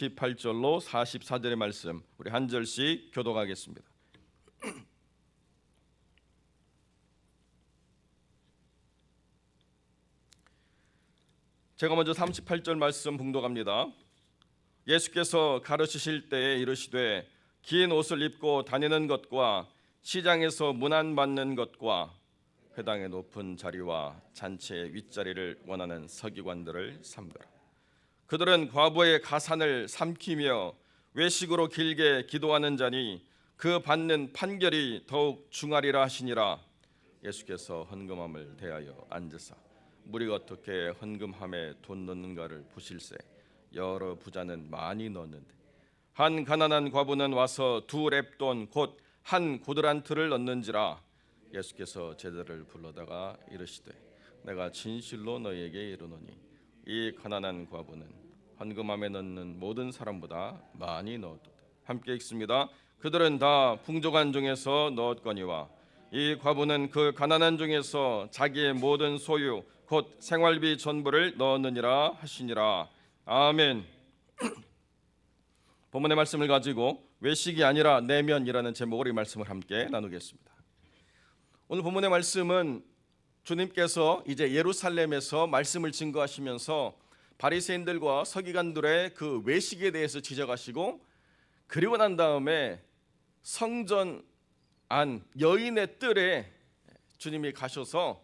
18절로 44절의 말씀 우리 한 절씩 교독하겠습니다. 제가 먼저 38절 말씀 봉독합니다. 예수께서 가르치실 때에 이르시되 긴 옷을 입고 다니는 것과 시장에서 문안 받는 것과 회당의 높은 자리와 잔치의 윗자리를 원하는 서기관들을 삼가라. 그들은 과부의 가산을 삼키며 외식으로 길게 기도하는 자니 그 받는 판결이 더욱 중하리라 하시니라. 예수께서 헌금함을 대하여 앉으사 무리가 어떻게 헌금함에 돈 넣는가를 보실세 여러 부자는 많이 넣는데 한 가난한 과부는 와서 두 랩돈 곧 한 고드란트를 넣는지라 예수께서 제자를 불러다가 이르시되 내가 진실로 너희에게 이르노니 이 가난한 과부는 헌금함에 넣는 모든 사람보다 많이 넣었도다. 함께 읽습니다. 그들은 다 풍족한 중에서 넣었거니와 이 과부는 그 가난한 중에서 자기의 모든 소유 곧 생활비 전부를 넣었느니라 하시니라. 아멘. 본문의 말씀을 가지고 외식이 아니라 내면이라는 제목으로 이 말씀을 함께 나누겠습니다. 오늘 본문의 말씀은 주님께서 이제 예루살렘에서 말씀을 증거하시면서 바리새인들과 서기관들의 그 외식에 대해서 지적하시고 그리고 난 다음에 성전 안 여인의 뜰에 주님이 가셔서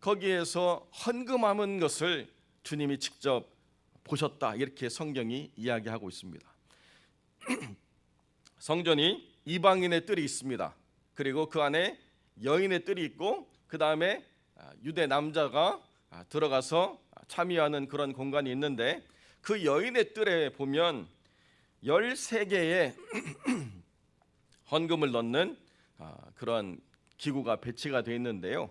거기에서 헌금하는 것을 주님이 직접 보셨다 이렇게 성경이 이야기하고 있습니다. 성전이 이방인의 뜰이 있습니다. 그리고 그 안에 여인의 뜰이 있고 그 다음에 유대 남자가 아, 들어가서 참여하는 그런 공간이 있는데 그 여인의 뜰에 보면 13개의 헌금을 넣는 아, 그런 기구가 배치가 되어 있는데요.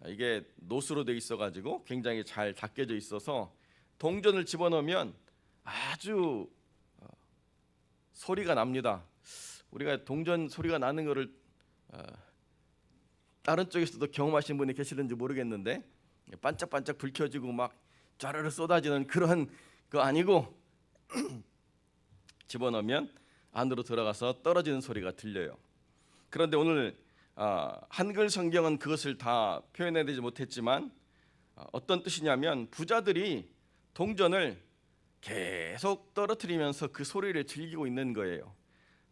아, 이게 노수로 되어 있어 가지고 굉장히 잘 닦여져 있어서 동전을 집어넣으면 아주 어, 소리가 납니다. 우리가 동전 소리가 나는 것을 어, 다른 쪽에서도 경험하신 분이 계시는지 모르겠는데 반짝반짝 불 켜지고 막 짜르르 쏟아지는 그런 거 아니고 집어넣으면 안으로 들어가서 떨어지는 소리가 들려요. 그런데 오늘 아, 한글 성경은 그것을 다 표현해내지 못했지만 아, 어떤 뜻이냐면 부자들이 동전을 계속 떨어뜨리면서 그 소리를 즐기고 있는 거예요.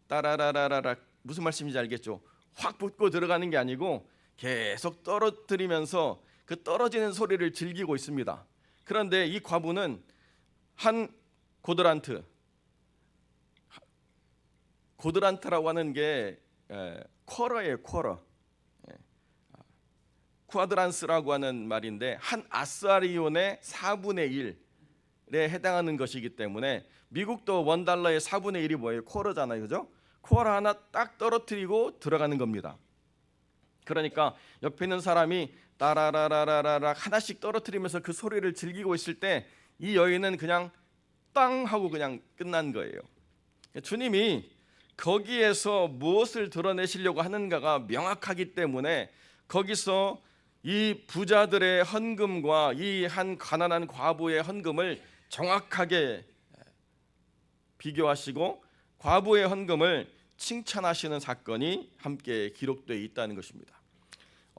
따라라라라라 무슨 말씀인지 알겠죠? 확 붙고 들어가는 게 아니고 계속 떨어뜨리면서 그 떨어지는 소리를 즐기고 있습니다. 그런데 이 과부는 한 고드란트 고드란트라고 하는 게 에, 쿼러예요, 쿼러. 예. 쿠아드란스라고 하는 말인데 한 아사리온의 4분의 1에 해당하는 것이기 때문에 미국도 원 달러의 4분의 1이 뭐예요? 쿼러잖아요. 그죠? 쿼러 하나 딱 떨어뜨리고 들어가는 겁니다. 그러니까 옆에 있는 사람이 따라라라라라 하나씩 떨어뜨리면서 그 소리를 즐기고 있을 때 이 여인은 그냥 땅 하고 그냥 끝난 거예요. 주님이 거기에서 무엇을 드러내시려고 하는가가 명확하기 때문에 거기서 이 부자들의 헌금과 이 한 가난한 과부의 헌금을 정확하게 비교하시고 과부의 헌금을 칭찬하시는 사건이 함께 기록되어 있다는 것입니다.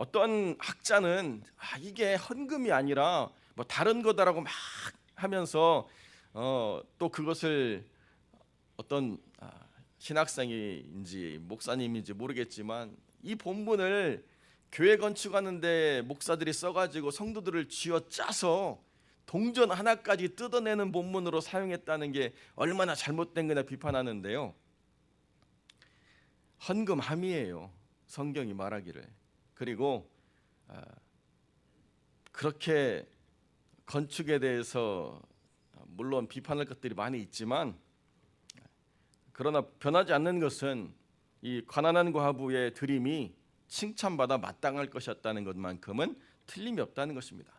어떤 학자는 아, 이게 헌금이 아니라 뭐 다른 거다라고 막 하면서 어, 또 그것을 어떤 아, 신학생인지 목사님인지 모르겠지만 이 본문을 교회 건축하는데 목사들이 써가지고 성도들을 쥐어 짜서 동전 하나까지 뜯어내는 본문으로 사용했다는 게 얼마나 잘못된 거냐 비판하는데요. 헌금함이에요. 성경이 말하기를. 그리고 아, 그렇게 건축에 대해서 물론 비판할 것들이 많이 있지만 그러나 변하지 않는 것은 이 가난한 과부의 드림이 칭찬받아 마땅할 것이었다는 것만큼은 틀림이 없다는 것입니다.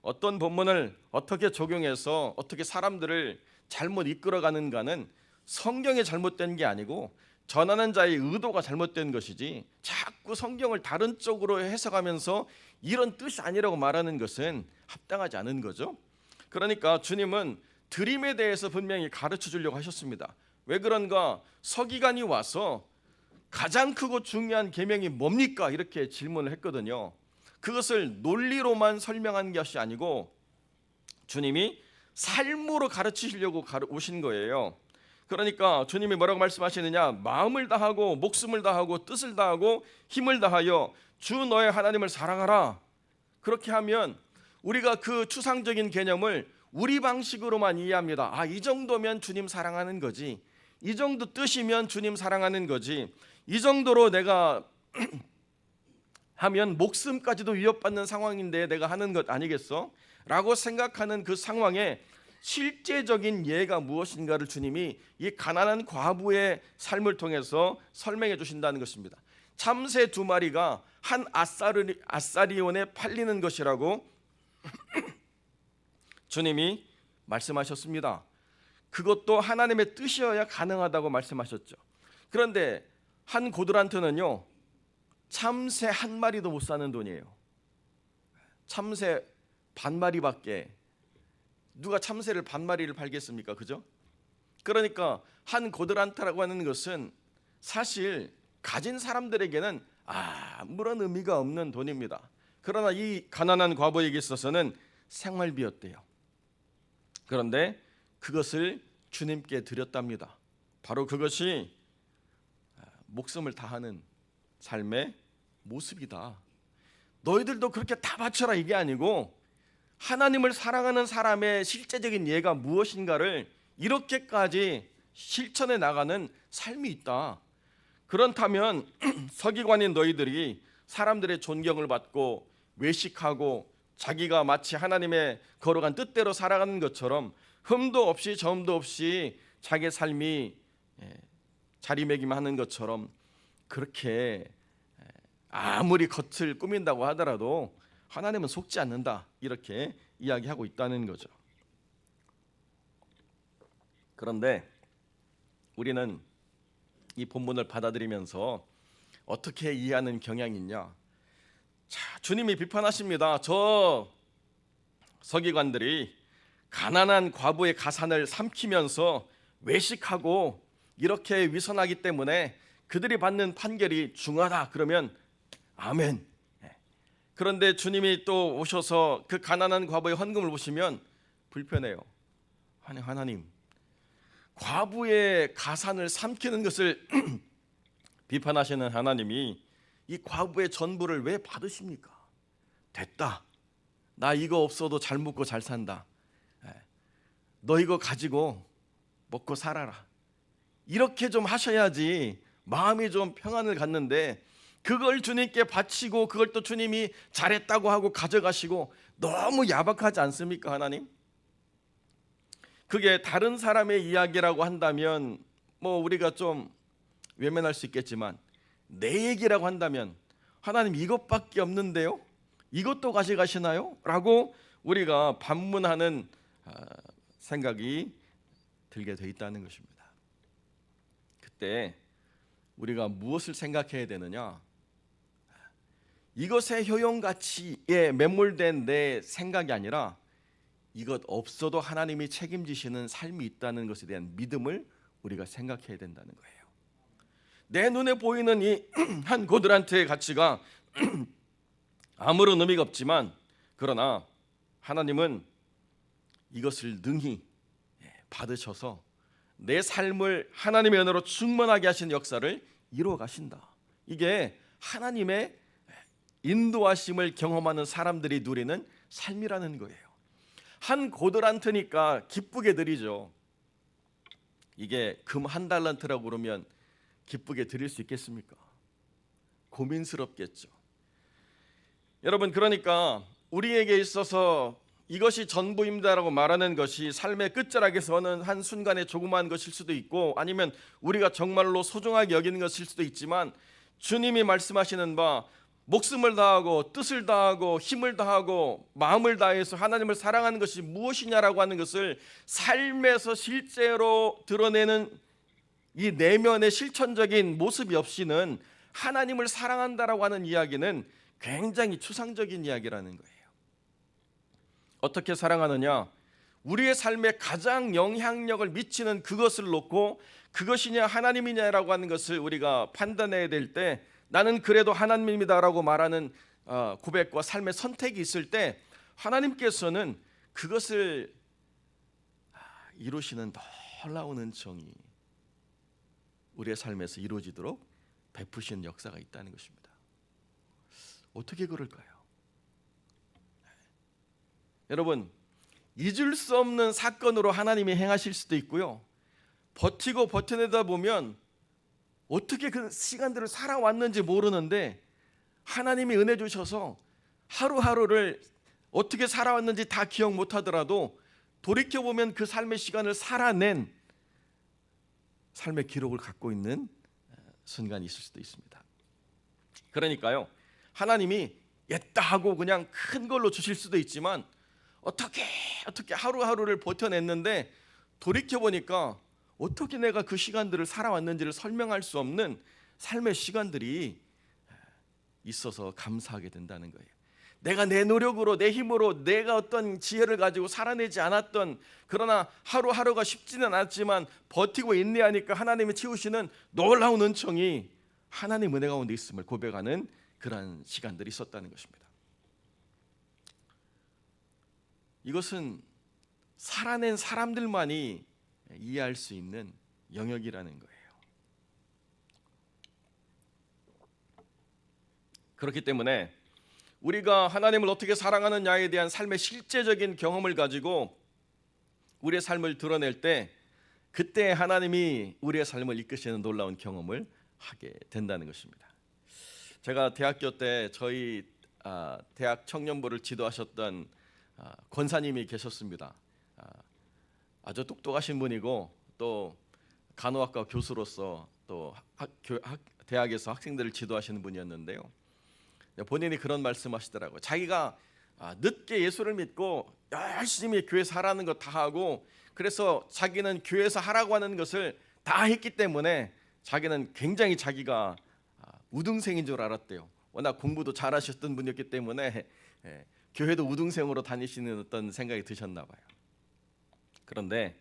어떤 본문을 어떻게 적용해서 어떻게 사람들을 잘못 이끌어가는가는 성경이 잘못된 게 아니고 전하는 자의 의도가 잘못된 것이지 자꾸 성경을 다른 쪽으로 해석하면서 이런 뜻이 아니라고 말하는 것은 합당하지 않은 거죠. 그러니까 주님은 드림에 대해서 분명히 가르쳐 주려고 하셨습니다. 왜 그런가? 서기관이 와서 가장 크고 중요한 계명이 뭡니까? 이렇게 질문을 했거든요. 그것을 논리로만 설명한 것이 아니고 주님이 삶으로 가르치시려고 가르- 오신 거예요. 그러니까 주님이 뭐라고 말씀하시느냐? 마음을 다하고 목숨을 다하고 뜻을 다하고 힘을 다하여 주 너의 하나님을 사랑하라. 그렇게 하면 우리가 그 추상적인 개념을 우리 방식으로만 이해합니다. 아, 이 정도면 주님 사랑하는 거지. 이 정도 뜻이면 주님 사랑하는 거지. 이 정도로 내가 하면 목숨까지도 위협받는 상황인데 내가 하는 것 아니겠어? 라고 생각하는 그 상황에 실제적인 예가 무엇인가를 주님이 이 가난한 과부의 삶을 통해서 설명해 주신다는 것입니다. 참새 두 마리가 한 아사리, 아사리온에 팔리는 것이라고 주님이 말씀하셨습니다. 그것도 하나님의 뜻이어야 가능하다고 말씀하셨죠. 그런데 한 고들한테는요 참새 한 마리도 못 사는 돈이에요. 참새 반 마리밖에 누가 참새를 반 마리를 팔겠습니까? 그죠? 그러니까 한 고들한테라고 하는 것은 사실 가진 사람들에게는 아무런 의미가 없는 돈입니다. 그러나 이 가난한 과부에게 있어서는 생활비였대요. 그런데 그것을 주님께 드렸답니다. 바로 그것이 목숨을 다하는 삶의 모습이다. 너희들도 그렇게 다 바쳐라 이게 아니고 하나님을 사랑하는 사람의 실제적인 예가 무엇인가를 이렇게까지 실천해 나가는 삶이 있다. 그렇다면 서기관인 너희들이 사람들의 존경을 받고 외식하고 자기가 마치 하나님의 거룩한 뜻대로 살아가는 것처럼 흠도 없이 점도 없이 자기 삶이 예, 자리매김하는 것처럼 그렇게 예, 아무리 겉을 꾸민다고 하더라도 하나님은 속지 않는다 이렇게 이야기하고 있다는 거죠. 그런데 우리는 이 본문을 받아들이면서 어떻게 이해하는 경향이 있냐? 자, 주님이 비판하십니다. 저 서기관들이 가난한 과부의 가산을 삼키면서 외식하고 이렇게 위선하기 때문에 그들이 받는 판결이 중하다. 그러면 아멘. 예. 그런데 주님이 또 오셔서 그 가난한 과부의 헌금을 보시면 불편해요. 아니 하나님, 과부의 가산을 삼키는 것을 비판하시는 하나님이 이 과부의 전부를 왜 받으십니까? 됐다. 나 이거 없어도 잘 먹고 잘 산다. 예. 너 이거 가지고 먹고 살아라. 이렇게 좀 하셔야지 마음이 좀 평안을 갖는데 그걸 주님께 바치고 그걸 또 주님이 잘했다고 하고 가져가시고 너무 야박하지 않습니까, 하나님? 그게 다른 사람의 이야기라고 한다면 뭐 우리가 좀 외면할 수 있겠지만 내 얘기라고 한다면 하나님 이것밖에 없는데요. 이것도 가져가시나요? 라고 우리가 반문하는 아, 생각이 들게 돼 있다는 것입니다. 그때 우리가 무엇을 생각해야 되느냐? 이것의 효용 가치에 매몰된 내 생각이 아니라 이것 없어도 하나님이 책임지시는 삶이 있다는 것에 대한 믿음을 우리가 생각해야 된다는 거예요. 내 눈에 보이는 이 한 고들한테의 가치가 아무런 의미가 없지만 그러나 하나님은 이것을 능히 예, 받으셔서 내 삶을 하나님의 은혜로 충만하게 하시는 역사를 이루어 가신다. 이게 하나님의 인도하심을 경험하는 사람들이 누리는 삶이라는 거예요. 한 고들한테니까 기쁘게 드리죠. 이게 금 한 달란트라고 그러면 기쁘게 드릴 수 있겠습니까? 고민스럽겠죠. 여러분 그러니까 우리에게 있어서 이것이 전부입니다라고 말하는 것이 삶의 끝자락에서는 한 순간의 조그마한 것일 수도 있고 아니면 우리가 정말로 소중하게 여기는 것일 수도 있지만 주님이 말씀하시는 바 목숨을 다하고 뜻을 다하고 힘을 다하고 마음을 다해서 하나님을 사랑하는 것이 무엇이냐라고 하는 것을 삶에서 실제로 드러내는 이 내면의 실천적인 모습이 없이는 하나님을 사랑한다라고 하는 이야기는 굉장히 추상적인 이야기라는 거예요. 어떻게 사랑하느냐? 우리의 삶에 가장 영향력을 미치는 그것을 놓고 그것이냐 하나님이냐라고 하는 것을 우리가 판단해야 될 때 나는 그래도 하나님이다라고 말하는 어, 고백과 삶의 선택이 있을 때 하나님께서는 그것을 아, 이루시는 놀라운 은총이 우리의 삶에서 이루어지도록 베푸시는 역사가 있다는 것입니다. 어떻게 그럴까요? 여러분 잊을 수 없는 사건으로 하나님이 행하실 수도 있고요. 버티고 버텨내다 보면 어떻게 그 시간들을 살아왔는지 모르는데 하나님이 은혜 주셔서 하루하루를 어떻게 살아왔는지 다 기억 못 하더라도 돌이켜 보면 그 삶의 시간을 살아낸 삶의 기록을 갖고 있는 순간이 있을 수도 있습니다. 그러니까요. 하나님이 옛다 하고 그냥 큰 걸로 주실 수도 있지만 어떻게 어떻게 하루하루를 버텨냈는데 돌이켜 보니까 어떻게 내가 그 시간들을 살아왔는지를 설명할 수 없는 삶의 시간들이 있어서 감사하게 된다는 거예요. 내가 내 노력으로 내 힘으로 내가 어떤 지혜를 가지고 살아내지 않았던 그러나 하루하루가 쉽지는 않았지만 버티고 인내하니까 하나님이 채우시는 놀라운 은총이 하나님 은혜 가운데 있음을 고백하는 그러한 시간들이 있었다는 것입니다. 이것은 살아낸 사람들만이 이해할 수 있는 영역이라는 거예요. 그렇기 때문에 우리가 하나님을 어떻게 사랑하느냐에 대한 삶의 실제적인 경험을 가지고 우리의 삶을 드러낼 때 그때 하나님이 우리의 삶을 이끄시는 놀라운 경험을 하게 된다는 것입니다. 제가 대학교 때 저희 아, 대학 청년부를 지도하셨던 아, 권사님이 계셨습니다. 아, 아주 똑똑하신 분이고 또 간호학과 교수로서 또 학, 교, 학, 대학에서 학생들을 지도하시는 분이었는데요. 본인이 그런 말씀하시더라고요. 자기가 아, 늦게 예수를 믿고 열심히 교회에서 하라는 거 다 하고 그래서 자기는 교회에서 하라고 하는 것을 다 했기 때문에 자기는 굉장히 자기가 아, 우등생인 줄 알았대요. 워낙 공부도 잘하셨던 분이었기 때문에 예, 교회도 우등생으로 다니시는 어떤 생각이 드셨나 봐요. 그런데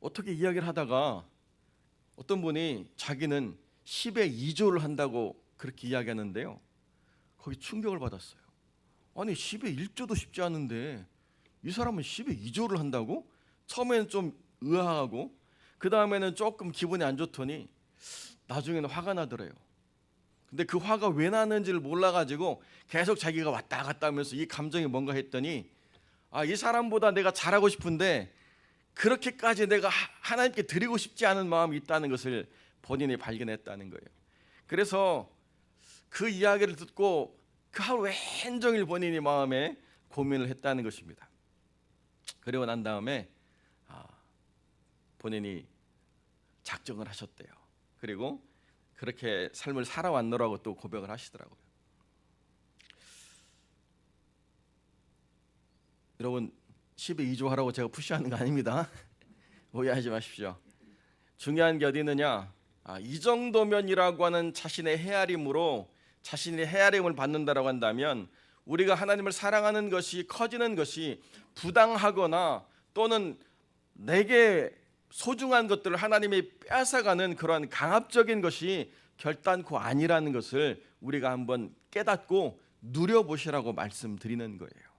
어떻게 이야기를 하다가 어떤 분이 자기는 10에 2조를 한다고 그렇게 이야기하는데요. 거기 충격을 받았어요. 아니 10에 1조도 쉽지 않은데 이 사람은 10에 2조를 한다고? 처음에는 좀 의아하고 그 다음에는 조금 기분이 안 좋더니 나중에는 화가 나더래요. 근데 그 화가 왜 나는지를 몰라가지고 계속 자기가 왔다 갔다 하면서 이 감정이 뭔가 했더니 아 이 사람보다 내가 잘하고 싶은데 그렇게까지 내가 하나님께 드리고 싶지 않은 마음이 있다는 것을 본인이 발견했다는 거예요. 그래서 그 이야기를 듣고 그 하루 왼종일 본인이 마음에 고민을 했다는 것입니다. 그리고 난 다음에 아, 본인이 작정을 하셨대요. 그리고 그렇게 삶을 살아왔노라고 또 고백을 하시더라고요. 여러분 10에 2조 하라고 제가 푸시하는 거 아닙니다. 오해하지 마십시오. 중요한 게 어디 있느냐? 아, 이 정도면이라고 하는 자신의 헤아림으로 자신의 헤아림을 받는다라고 한다면 우리가 하나님을 사랑하는 것이 커지는 것이 부당하거나 또는 내게 소중한 것들을 하나님이 뺏어가는 그러한 강압적인 것이 결단코 아니라는 것을 우리가 한번 깨닫고 누려보시라고 말씀드리는 거예요.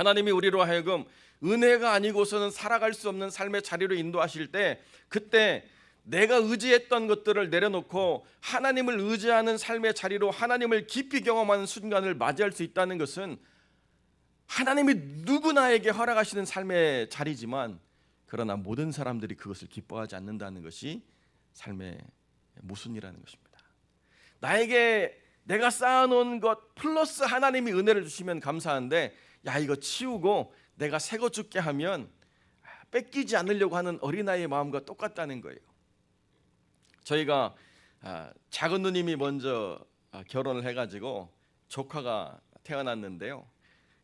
하나님이 우리로 하여금 은혜가 아니고서는 살아갈 수 없는 삶의 자리로 인도하실 때 그때 내가 의지했던 것들을 내려놓고 하나님을 의지하는 삶의 자리로 하나님을 깊이 경험하는 순간을 맞이할 수 있다는 것은 하나님이 누구나에게 허락하시는 삶의 자리지만 그러나 모든 사람들이 그것을 기뻐하지 않는다는 것이 삶의 모순이라는 것입니다. 나에게 내가 쌓아놓은 것 플러스 하나님이 은혜를 주시면 감사한데 야 이거 치우고 내가 새거 죽게 하면 뺏기지 않으려고 하는 어린아이의 마음과 똑같다는 거예요. 저희가 아, 작은 누님이 먼저 아, 결혼을 해가지고 조카가 태어났는데요.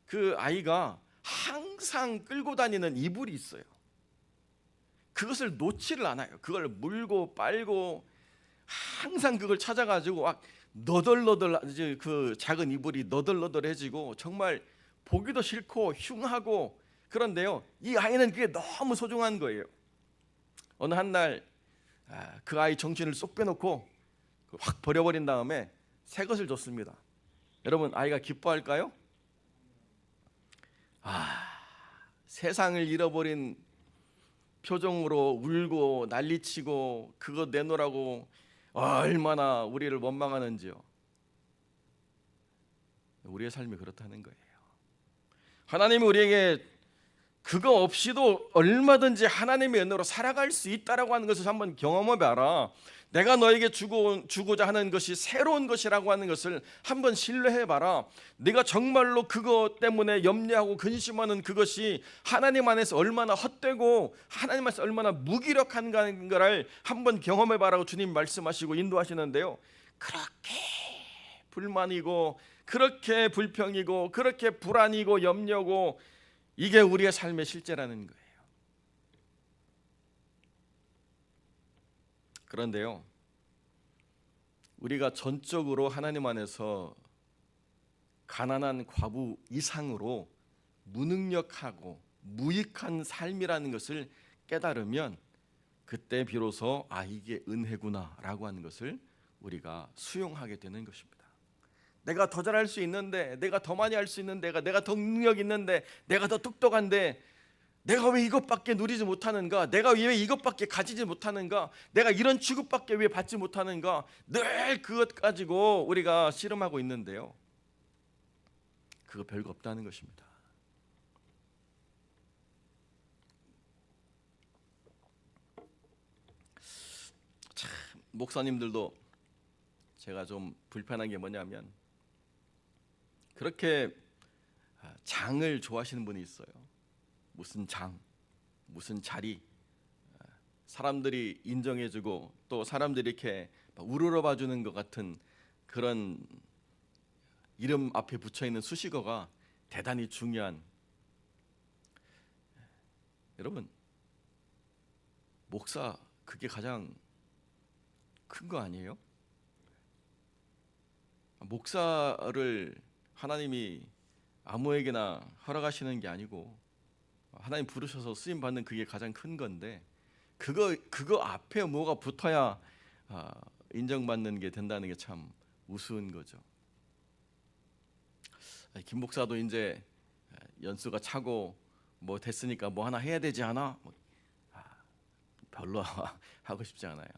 그 아이가 항상 끌고 다니는 이불이 있어요. 그것을 놓지를 않아요. 그걸 물고 빨고 항상 그걸 찾아가지고 막 너덜너덜 이제 그 작은 이불이 너덜너덜해지고 정말 보기도 싫고 흉하고 그런데요, 이 아이는 그게 너무 소중한 거예요. 어느 한날 아, 그 아이 정신을 쏙 빼놓고 확 버려버린 다음에 새 것을 줬습니다. 여러분 아이가 기뻐할까요? 아 세상을 잃어버린 표정으로 울고 난리치고 그거 내놓으라고 얼마나 우리를 원망하는지요. 우리의 삶이 그렇다는 거예요. 하나님이 우리에게 그거 없이도 얼마든지 하나님의 은혜로 살아갈 수 있다라고 하는 것을 한번 경험해 봐라. 내가 너에게 주고 주고자 하는 것이 새로운 것이라고 하는 것을 한번 신뢰해 봐라. 네가 정말로 그것 때문에 염려하고 근심하는 그것이 하나님 안에서 얼마나 헛되고 하나님 안에서 얼마나 무기력한가를 한번 경험해 봐라고 주님 말씀하시고 인도하시는데요. 그렇게 불만이고 그렇게 불평이고 그렇게 불안이고 염려고 이게 우리의 삶의 실제라는 거예요. 그런데요. 우리가 전적으로 하나님 안에서 가난한 과부 이상으로 무능력하고 무익한 삶이라는 것을 깨달으면 그때 비로소 아 이게 은혜구나라고 하는 것을 우리가 수용하게 되는 것입니다. 내가 더 잘할 수 있는데, 내가 더 많이 할 수 있는데, 내가 더 능력 있는데, 내가 더 똑똑한데, 내가 왜 이것밖에 누리지 못하는가? 내가 왜 이것밖에 가지지 못하는가? 내가 이런 취급밖에 왜 받지 못하는가? 늘 그것 가지고 우리가 씨름하고 있는데요. 그거 별거 없다는 것입니다. 참 목사님들도 제가 좀 불편한 게 뭐냐면 그렇게 장을 좋아하시는 분이 있어요. 무슨 장, 무슨 자리, 사람들이 인정해주고 또 사람들이 이렇게 우러러 봐주는 것 같은 그런 이름 앞에 붙여 있는 수식어가 대단히 중요한. 여러분, 목사 그게 가장 큰 거 아니에요? 목사를 하나님이 아무에게나 허락하시는 게 아니고 하나님 부르셔서 쓰임 받는 그게 가장 큰 건데 그거 그거 앞에 뭐가 붙어야 아, 인정받는 게 된다는 게 참 우스운 거죠. 김 목사도 이제 연수가 차고 뭐 됐으니까 뭐 하나 해야 되지 않아? 뭐, 아, 별로 하고 싶지 않아요.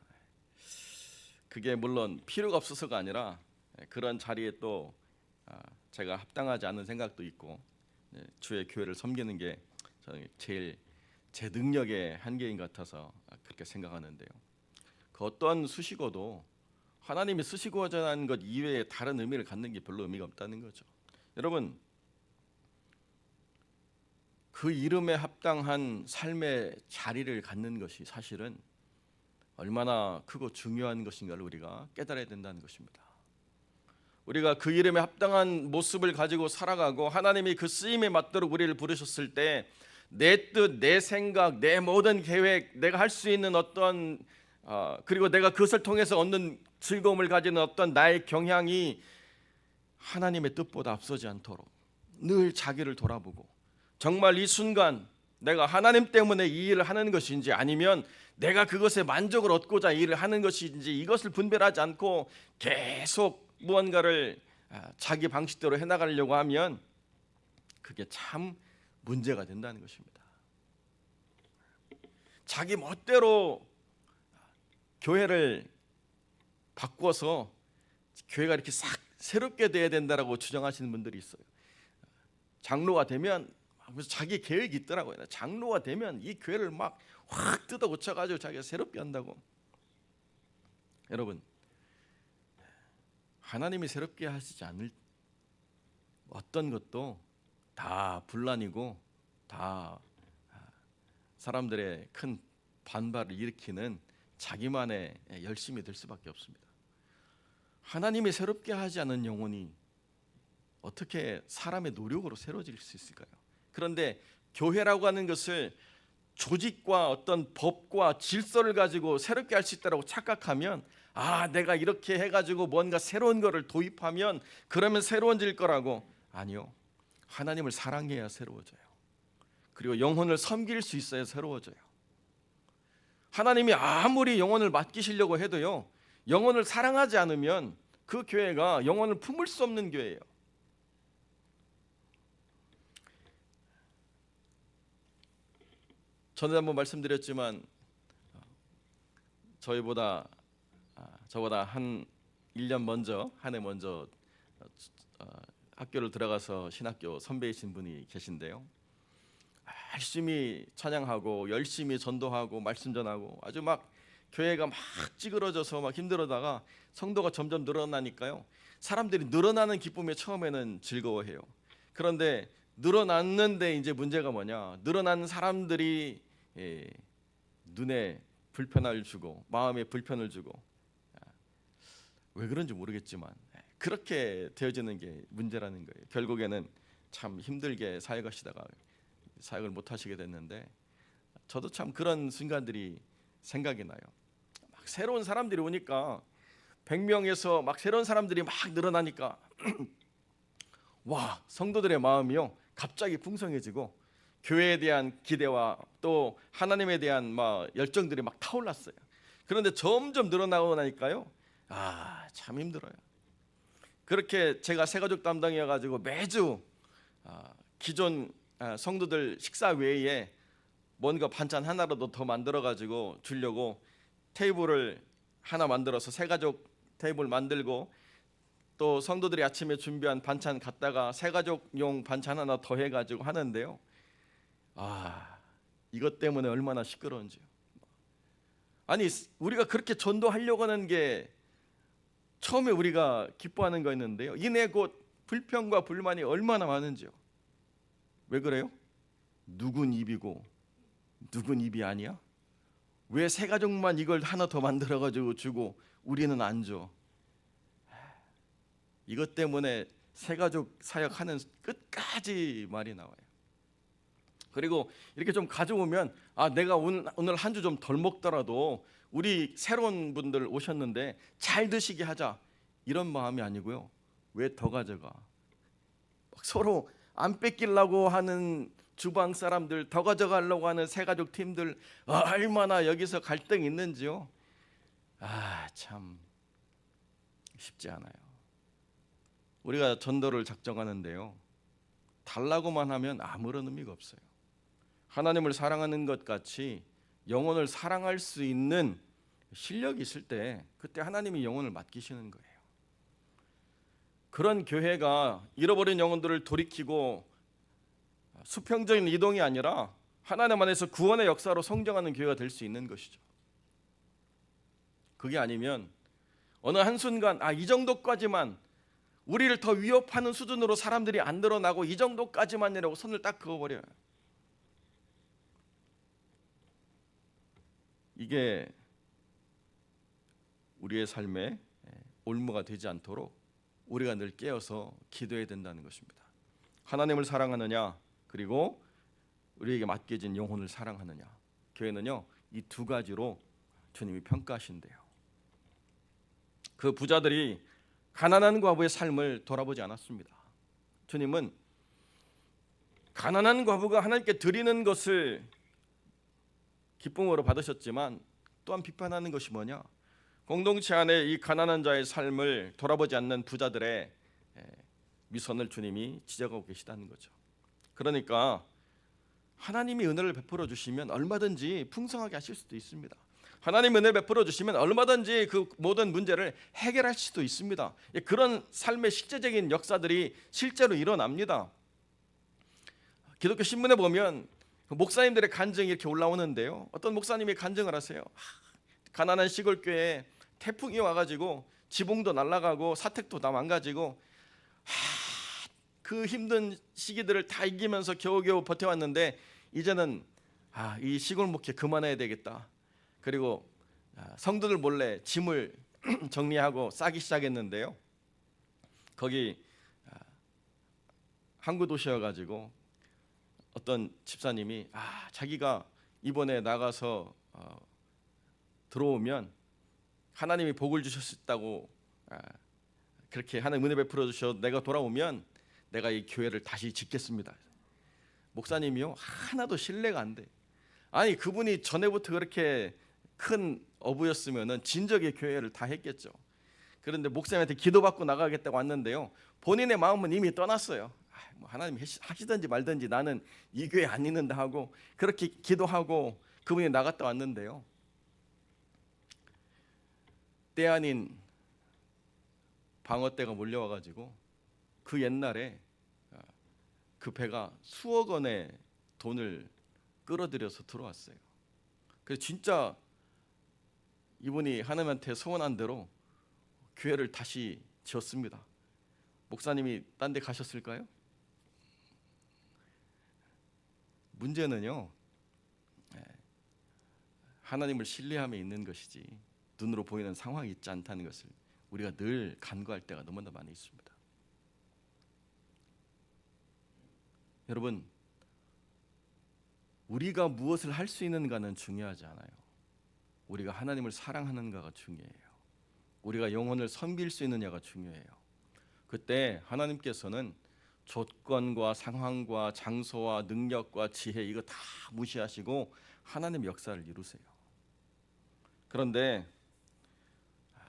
그게 물론 필요가 없어서가 아니라 그런 자리에 또 아, 제가 합당하지 않은 생각도 있고 네, 주의 교회를 섬기는 게 저는 제일 제 능력의 한계인 것 같아서 그렇게 생각하는데요. 그 어떤 수식어도 하나님이 쓰시고자 하는 것 이외에 다른 의미를 갖는 게 별로 의미가 없다는 거죠. 여러분 그 이름에 합당한 삶의 자리를 갖는 것이 사실은 얼마나 크고 중요한 것인가를 우리가 깨달아야 된다는 것입니다. 우리가 그 이름에 합당한 모습을 가지고 살아가고 하나님이 그 쓰임에 맞도록 우리를 부르셨을 때 내 뜻, 내 생각, 내 모든 계획, 내가 할 수 있는 어떤 어, 그리고 내가 그것을 통해서 얻는 즐거움을 가지는 어떤 나의 경향이 하나님의 뜻보다 앞서지 않도록 늘 자기를 돌아보고 정말 이 순간 내가 하나님 때문에 이 일을 하는 것인지 아니면 내가 그것에 만족을 얻고자 이 일을 하는 것인지 이것을 분별하지 않고 계속 무언가를 아, 자기 방식대로 해나가려고 하면 그게 참 문제가 된다는 것입니다. 자기 멋대로 교회를 바꿔서 교회가 이렇게 싹 새롭게 돼야 된다라고 주장하시는 분들이 있어요. 장로가 되면 자기 계획이 있더라고요. 장로가 되면 이 교회를 막 확 뜯어 고쳐가지고 자기가 새롭게 한다고. 여러분 하나님이 새롭게 하시지 않을 어떤 것도 다 분란이고 다 사람들의 큰 반발을 일으키는 자기만의 열심이 될 수밖에 없습니다. 하나님이 새롭게 하지 않은 영혼이 어떻게 사람의 노력으로 새로워질 수 있을까요? 그런데 교회라고 하는 것을 조직과 어떤 법과 질서를 가지고 새롭게 할 수 있다고 착각하면 아 내가 이렇게 해가지고 뭔가 새로운 거를 도입하면 그러면 새로워질 거라고 아니요 하나님을 사랑해야 새로워져요 그리고 영혼을 섬길 수 있어야 새로워져요. 하나님이 아무리 영혼을 맡기시려고 해도요. 영혼을 사랑하지 않으면 그 교회가 영혼을 품을 수 없는 교회예요. 전에 한번 말씀드렸지만 저희보다 아, 저보다 한 1년 먼저 한 해 먼저 어, 어, 학교를 들어가서 신학교 선배이신 분이 계신데요. 열심히 찬양하고 열심히 전도하고 말씀 전하고 아주 막 교회가 막 찌그러져서 막 힘들어다가 성도가 점점 늘어나니까요. 사람들이 늘어나는 기쁨에 처음에는 즐거워해요. 그런데 늘어났는데 이제 문제가 뭐냐? 늘어난 사람들이 예, 눈에 불편을 주고 마음에 불편을 주고 아, 왜 그런지 모르겠지만 예, 그렇게 되어지는 게 문제라는 거예요. 결국에는 참 힘들게 사역하시다가 사역을 못 하시게 됐는데 저도 참 그런 순간들이 생각이 나요. 막 새로운 사람들이 오니까 100명에서 막 새로운 사람들이 막 늘어나니까 와 성도들의 마음이요 갑자기 풍성해지고 교회에 대한 기대와 또 하나님에 대한 막 열정들이 막 타올랐어요. 그런데 점점 늘어나고 나니까요 아 참 힘들어요. 그렇게 제가 새가족 담당이어 가지고 매주 아, 기존 아, 성도들 식사 외에 뭔가 반찬 하나라도 더 만들어 가지고 주려고 테이블을 하나 만들어서 세 가족 테이블 만들고 또 성도들이 아침에 준비한 반찬 갖다가 세 가족용 반찬 하나 더 해가지고 하는데요. 아 이것 때문에 얼마나 시끄러운지요. 아니 우리가 그렇게 전도하려고 하는 게 처음에 우리가 기뻐하는 거였는데요. 이내 곧 불평과 불만이 얼마나 많은지요. 왜 그래요? 누군 입이고 누군 입이 아니야? 왜 세 가족만 이걸 하나 더 만들어 가지고 주고 우리는 안 줘? 이것 때문에 세 가족 사역하는 끝까지 말이 나와요. 그리고 이렇게 좀 가져오면 아 내가 오늘, 오늘 한 주 좀 덜 먹더라도 우리 새로운 분들 오셨는데 잘 드시게 하자 이런 마음이 아니고요. 왜 더 가져가? 막 서로 안 뺏기려고 하는 주방 사람들 더 가져가려고 하는 세 가족 팀들 얼마나 여기서 갈등이 있는지요. 아 참 쉽지 않아요. 우리가 전도를 작정하는데요. 달라고만 하면 아무런 의미가 없어요. 하나님을 사랑하는 것 같이 영혼을 사랑할 수 있는 실력이 있을 때 그때 하나님이 영혼을 맡기시는 거예요. 그런 교회가 잃어버린 영혼들을 돌이키고 수평적인 이동이 아니라 하나님 안에서 구원의 역사로 성장하는 교회가 될 수 있는 것이죠. 그게 아니면 어느 한순간 아 이 정도까지만 우리를 더 위협하는 수준으로 사람들이 안 늘어나고 이 정도까지만이라고 손을 딱 그어버려요. 이게 우리의 삶에 올무가 되지 않도록 우리가 늘 깨어서 기도해야 된다는 것입니다. 하나님을 사랑하느냐 그리고 우리에게 맡겨진 영혼을 사랑하느냐 교회는요 이 두 가지로 주님이 평가하신대요. 그 부자들이 가난한 과부의 삶을 돌아보지 않았습니다. 주님은 가난한 과부가 하나님께 드리는 것을 기쁨으로 받으셨지만 또한 비판하는 것이 뭐냐? 공동체 안에 이 가난한 자의 삶을 돌아보지 않는 부자들의 미선을 주님이 지적하고 계시다는 거죠. 그러니까 하나님이 은혜를 베풀어 주시면 얼마든지 풍성하게 하실 수도 있습니다. 하나님 은혜 베풀어 주시면 얼마든지 그 모든 문제를 해결할 수도 있습니다. 예, 그런 삶의 실제적인 역사들이 실제로 일어납니다. 기독교 신문에 보면 그 목사님들의 간증이 이렇게 올라오는데요. 어떤 목사님이 간증을 하세요. 가난한 시골 교회에 태풍이 와가지고 지붕도 날아가고 사택도 다 망가지고 그 힘든 시기들을 다 이기면서 겨우겨우 버텨왔는데 이제는 아, 이 시골 목회 그만해야 되겠다. 그리고 아, 성도들 몰래 짐을 정리하고 싸기 시작했는데요. 거기 아, 항구 도시여가지고 어떤 집사님이 아 자기가 이번에 나가서 어, 들어오면 하나님이 복을 주셨다고 아, 그렇게 하나님 은혜 베풀어 주셔 내가 돌아오면 내가 이 교회를 다시 짓겠습니다. 목사님이요 하나도 신뢰가 안 돼. 아니 그분이 전에부터 그렇게 큰 어부였으면은 진적의 교회를 다 했겠죠. 그런데 목사님한테 기도받고 나가겠다고 왔는데요. 본인의 마음은 이미 떠났어요. 아, 뭐 하나님 하시- 하시든지 말든지 나는 이 교회 안 있는다 하고 그렇게 기도하고 그분이 나갔다 왔는데요. 때 아닌 방어대가 몰려와 가지고 그 옛날에 아, 그 배가 수억 원의 돈을 끌어들여서 들어왔어요. 그래서 진짜 이분이 하나님한테 소원한 대로 교회를 다시 지었습니다. 목사님이 딴 데 가셨을까요? 문제는요. 예, 하나님을 신뢰함에 있는 것이지 눈으로 보이는 상황이 있지 않다는 것을 우리가 늘 간구할 때가 너무나 많이 있습니다. 여러분 우리가 무엇을 할 수 있는가는 중요하지 않아요. 우리가 하나님을 사랑하는가가 중요해요. 우리가 영혼을 섬길 수 있느냐가 중요해요. 그때 하나님께서는 조건과 상황과 장소와 능력과 지혜 이거 다 무시하시고 하나님 역사를 이루세요. 그런데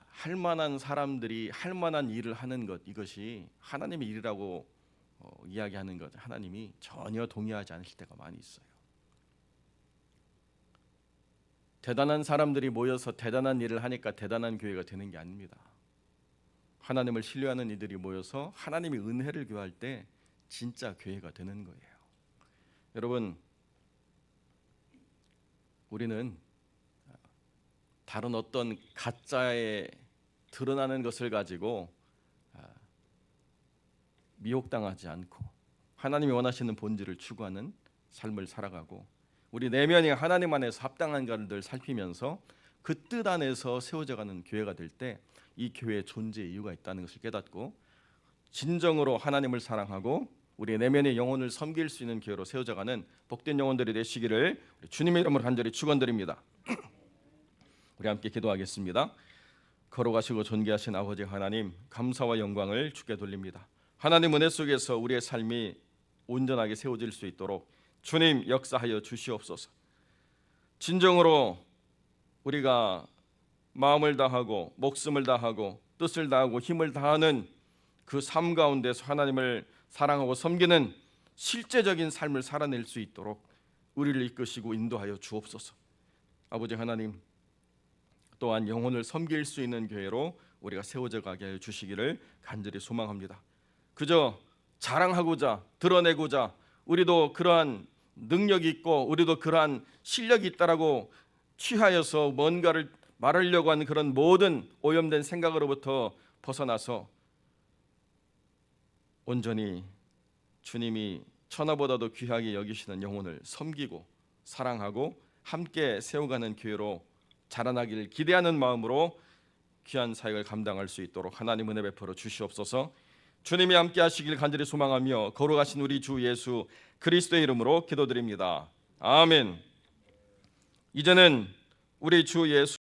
할 만한 사람들이 할 만한 일을 하는 것 이것이 하나님의 일이라고 어, 이야기하는 것 하나님이 전혀 동의하지 않으실 때가 많이 있어요. 대단한 사람들이 모여서 대단한 일을 하니까 대단한 교회가 되는 게 아닙니다. 하나님을 신뢰하는 이들이 모여서 하나님의 은혜를 교할 때 진짜 교회가 되는 거예요. 여러분 우리는 다른 어떤 가짜에 드러나는 것을 가지고 아, 미혹당하지 않고 하나님이 원하시는 본질을 추구하는 삶을 살아가고 우리 내면이 하나님 안에서 합당한가를 늘 살피면서 그 뜻 안에서 세워져가는 교회가 될 때 이 교회의 존재의 이유가 있다는 것을 깨닫고 진정으로 하나님을 사랑하고 우리 내면의 영혼을 섬길 수 있는 교회로 세워져가는 복된 영혼들이 되시기를 주님의 이름으로 간절히 축원드립니다. 우리 함께 기도하겠습니다. 걸어가시고 존귀하신 아버지 하나님 감사와 영광을 주께 돌립니다. 하나님 은혜 속에서 우리의 삶이 온전하게 세워질 수 있도록 주님 역사하여 주시옵소서. 진정으로 우리가 마음을 다하고 목숨을 다하고 뜻을 다하고 힘을 다하는 그 삶 가운데서 하나님을 사랑하고 섬기는 실제적인 삶을 살아낼 수 있도록 우리를 이끄시고 인도하여 주옵소서. 아버지 하나님 또한 영혼을 섬길 수 있는 교회로 우리가 세워져 가게 하여 주시기를 간절히 소망합니다. 그저 자랑하고자 드러내고자 우리도 그러한 능력이 있고 우리도 그러한 실력이 있다라고 취하여서 뭔가를 말하려고 하는 그런 모든 오염된 생각으로부터 벗어나서 온전히 주님이 천하보다도 귀하게 여기시는 영혼을 섬기고 사랑하고 함께 세워가는 교회로 자라나기를 기대하는 마음으로 귀한 사역을 감당할 수 있도록 하나님 은혜 베풀어 주시옵소서. 주님이 함께 하시길 간절히 소망하며 걸어가신 우리 주 예수 그리스도의 이름으로 기도드립니다. 아멘. 이제는 우리 주 예수